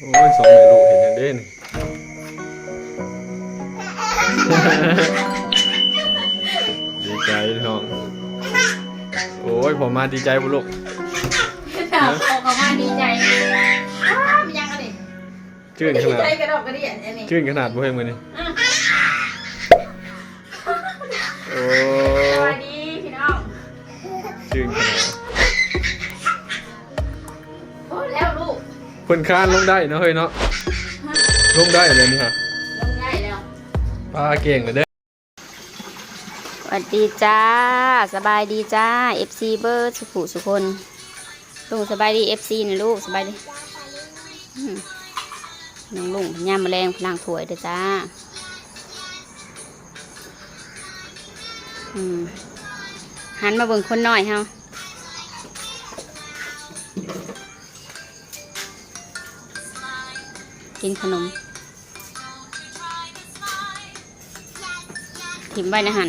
โอ้ยสองแม่ลูกเห็นอย่างเด่นดีใจน้อง โอ้ยผมมาดีใจบุลูกถามออกมาดีใจอ้าวมันยังกันดิชื่นขดีนาดใจกระดอกกระเดี่ยนอันนี้ชื่นขนาดบ่เห็นมือนี่โเพิ่นคานลงได้เนาะเฮ้ยเนาะลงได้เลยนี่ฮะลงได้แล้วปลาเก่งเลยเด้อสวัสดีจ้า สบายดีจ้า FC เบอร์สุขุสุคนลุงสบายดี FC นะลูกสบายดีอืมน้องลุงย่ามแมลงพลังถวยเด้อจ้าอืมหันมาเบิ่งคนหน่อยเฮา กินขนมถิ่มไว้นะหัน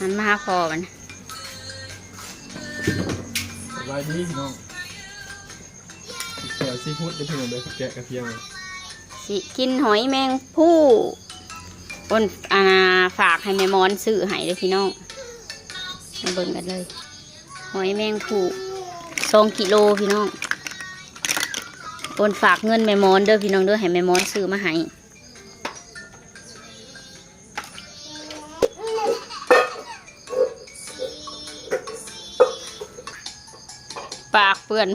หันมาหาคอมันสบายดีน้องแกะซีฟู้ดได้เพิ่งเลยแกะกระเทียมสิกินหอยแมงผู้อ้นอาฝากให้แม่มอนซื้อให้เลยพี่น้องมาเบิ่งกันเลย หอยแมงผู้สองกิโลพี่น้อง อ้นฝากเงินแม่มอนเด้อพี่น้องเด้อให้แม่มอนซื้อมาให้ปากเปื่อน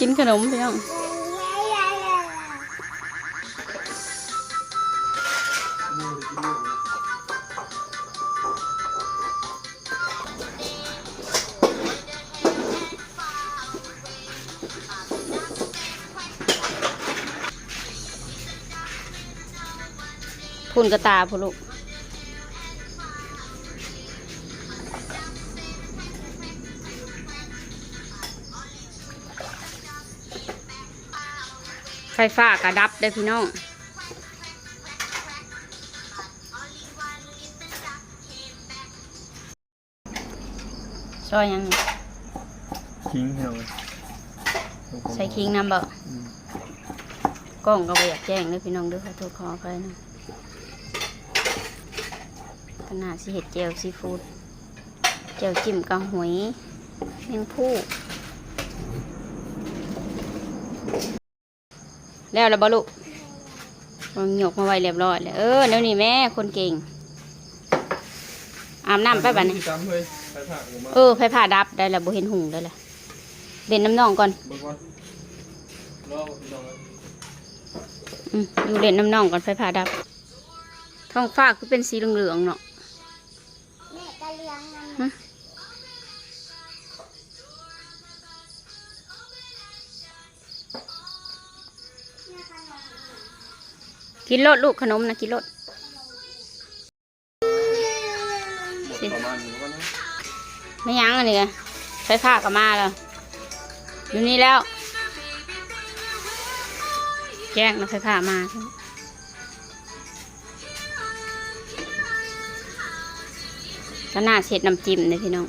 กินขนมพี่น้อง พุ่นกระตาพุ่นลูกไฟฟ้ากระดับได้อพี่น้องซอยยังคิงให้เราใส่คิงน้ำบ่กล้องก็บ่อยากแจ้งเลยพี่น้องเด้วยขอโทษขออภัยนะข นาดสิเห็ดเจลซีฟู้ดเจลจิ้มกับหอยแมงผู้ แล้วแล้วบ่ลูกวางหยกมาไว้เรียบร้อยแล้วเออเดี๋ยวนี้แม่คนเก่ง อาบน้ำไปบ้านนี้จำเลยไปผักผมมาเออไฟผ่าดับได้แล้วบ่เห็นหุงได้แล้วเด่นน้ำนองก่อนเบิ่งก่อนรอพี่น้องเลยอืมอยู่เล่นน้ำน่องก่อนไฟผ่าดับท้องฟ้าคือเป็นสีเหลืองๆเนาะ กินรดลูกขนมนะกินรดหมดประมาณนี้ก่อนนะไม่ยั้งอันนี้ไงไฟฟ้าก็มาแล้วอยู่นี่แล้ว แจ้งนะไฟฟ้ามา ก็น่าเสร็จน้ำจิ้มเลยพี่น้อง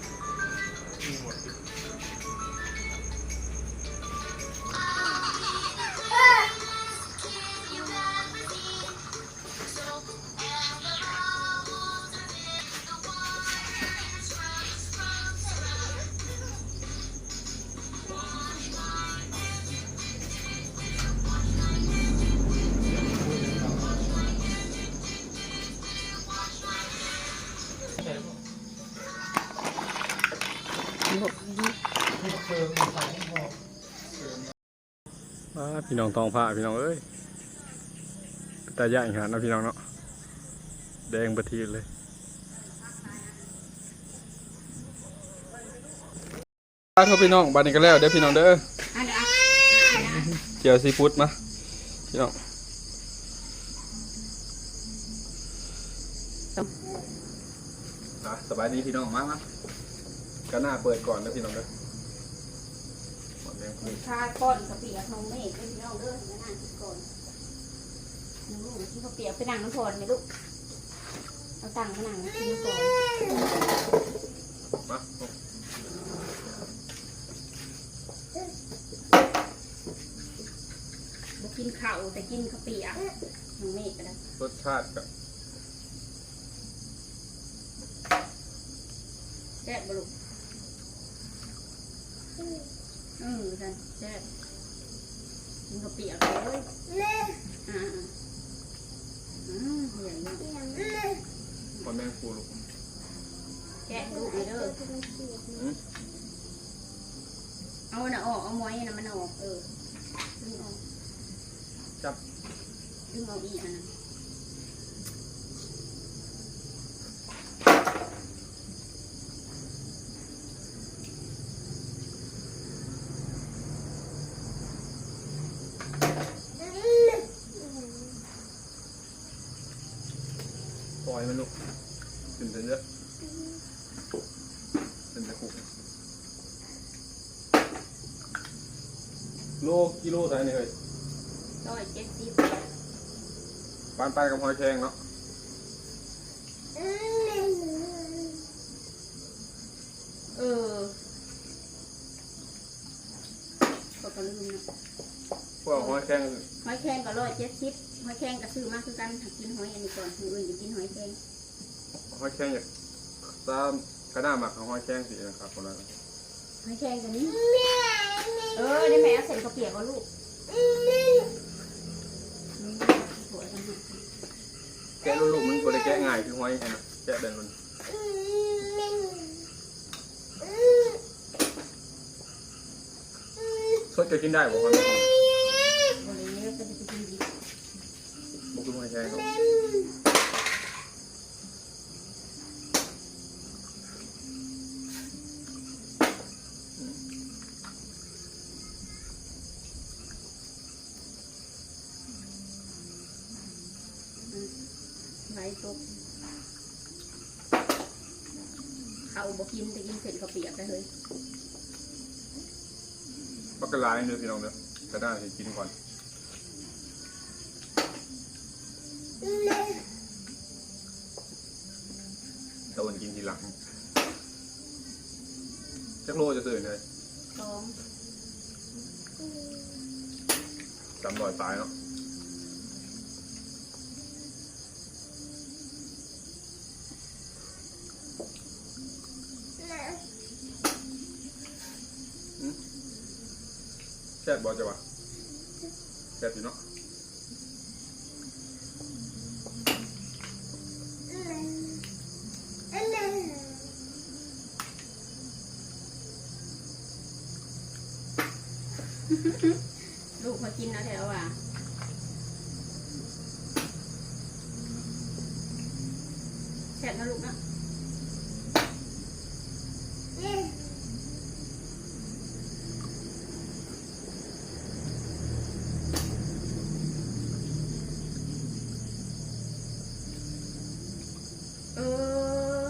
มาพี่น้องทองผ้าพี่น้องเอ้ยตาย่างขนาดนะพี่น้องเนาะแดงประทีเลยครับพี่น้องบ้านนี้ก็แล้วเด้อพี่น้องเด้อเจียวซีฟู้ดมาพี่น้องสบายดีพี่น้องมามา ก็น่าเปิดก่อนนะพี่น้องเด้อหมดแดงพูดข้าก้อนกระเปียกน้องเมฆเป็นน้องเด้อมานั่งกินก่อนลูกที่เขาเปียกไปนั่งน้ำพรไหมลูกเอาตังค์มานั่งกินน้ำพรมากินข้าวแต่กินข้าวเปียกน้องเมฆก็ได้รสชาติกับแซ่บบลุก อืมใช่แซ่บกินข้าวเปียกเลยแม่อ่าอ่าเหนื่อยมากเลี้ยงแม่หอยแมงปูลูกแกะลูกเลยเด้ออืมเอาน่ะออกเอาไม้อยน่ะมันออกเออดึงออกจับดึงออกอีกอันนั้น อยมันลูกขึ้นเยอะขึ้นตะกุกโลกิโลเท่าไหร่นี่เฮ้ยร้อยเจ็ดสิบปานไปกับหอยแครงเนาะเออก็ก็ลืมนะพวกหอยแครงหอยแครงก็ร้อยเจ็ดสิบ หอยแครงก็ซื้อมาคือกันถ้ากินหอยอันนี้ก่อนคืออื่นจะกินหอยแครงหอยแครงอยากตามกระด้าหมักของหอยแครงสินะครับคนนั้นหอยแครงตัวนี้เออได้ไหมเอาเส้นข้าวเปียกเอาลูกอืมถั่วจังหวะแกะลูกๆมันบริแกะง่ายคือหอยแครงอะแกะเดินมันสดจะกินได้บ่หอยแมงบริเวณก็จะไปกินดิบ บ่ครงเนาะไหลตกเขาบอกกินแต่กินเส้นข้าเปียกได้เลยบักกะลายเด้อพี่น้องเด้อกระด้าสิกินก่อน ตะวันกินทีหลังจักโลจะตื่นเลยสองจำรอยตายเนาะแซ่บบอจะวะแซ่บอยู่เนาะ ลูกมากินนะแถวอะแซ่บนะลูกนะเออ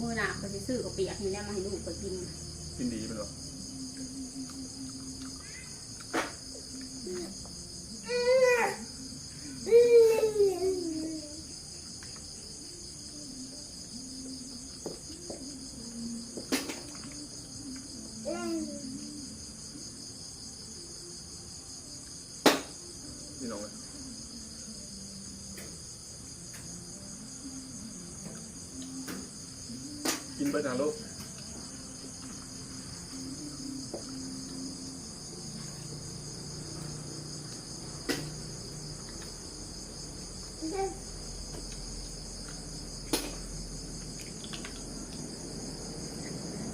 มือหนักก็จะซื้อกับเปียกนี่แหละมาให้ลูกไปกิน กินดีเป็นหรอ เนี่ย พี่น้องกินไปทางโลก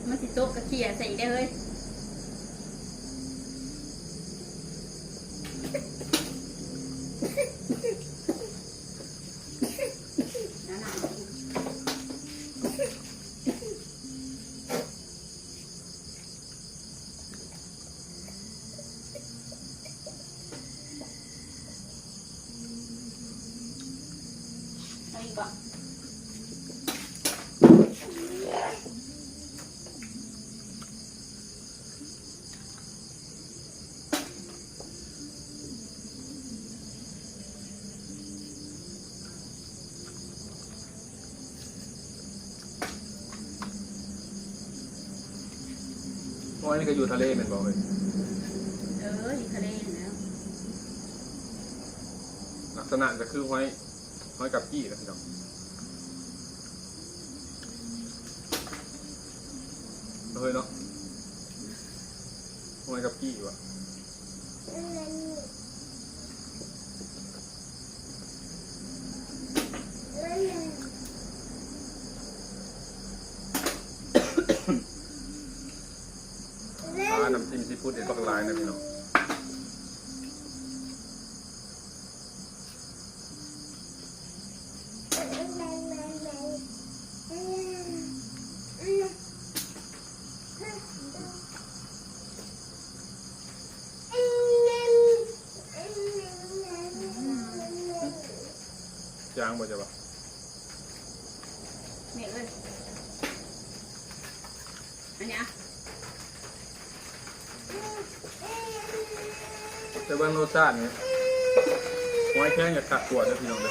มันสิโต๊ะกระเทียใส่ได้เลย เอาอีกป่ะเพราะอันนี้ก็อยู่ทะเลเป็นบ่เลยเอออยู่ทะเลอยู่แล้วลักษณะจะคือห้อย ห้อยกับกี้นะพี่น้องเฮ้ยเนาะห้อยกับกี้วะปลาน้ำจิ้มซีฟู้ดเด็ดบักลายนะพี่น้องางบ่จะบ่แม่เลยอันเนี้ยแต่เบิ่งรสชาตินี่ห้อยแข้งอย่ากัดตัวนะพี่น้องเด้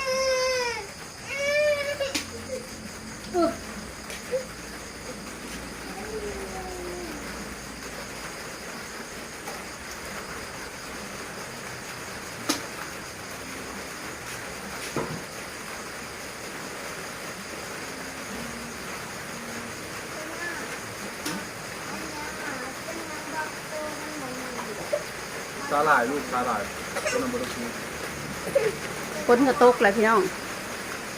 อาหร่ายลูกสาหร่ายต้นน้ำมันต้องกินคนกระตกเลยพี่น้อง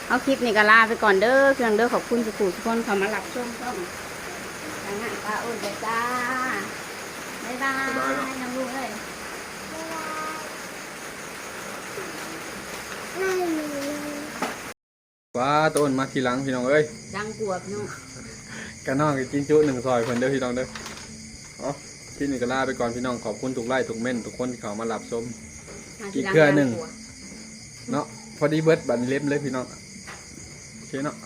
เอาคลิปนี้ก็ลาไปก่อนเด้อเพียงเด้อขอบคุณสุขุทุกคนเข้ามาหลับช่วงต้องทางหน้าตาอุ่นเลยจ้าบ๊ายบายน้องลูกเอ้ยว้าต้นมาทีหลังพี่น้องเอ้ยดังกลัวพี่น้องกันน้องกินจุหนึ่งซอยเพิ่นเด้อพี่น้องเด้ออ๋อ คลิปนี้ก็ลาไปก่อนพี่น้องขอบคุณทุกไลค์ทุกเม่นทุกคนที่เข้ามาหลับชมมาทีลัอีกเครือหนึ่งดักลัวเนาะพอดีเบิร์ดบัดนเล็บเลยพี่น้องโอเคเนาะ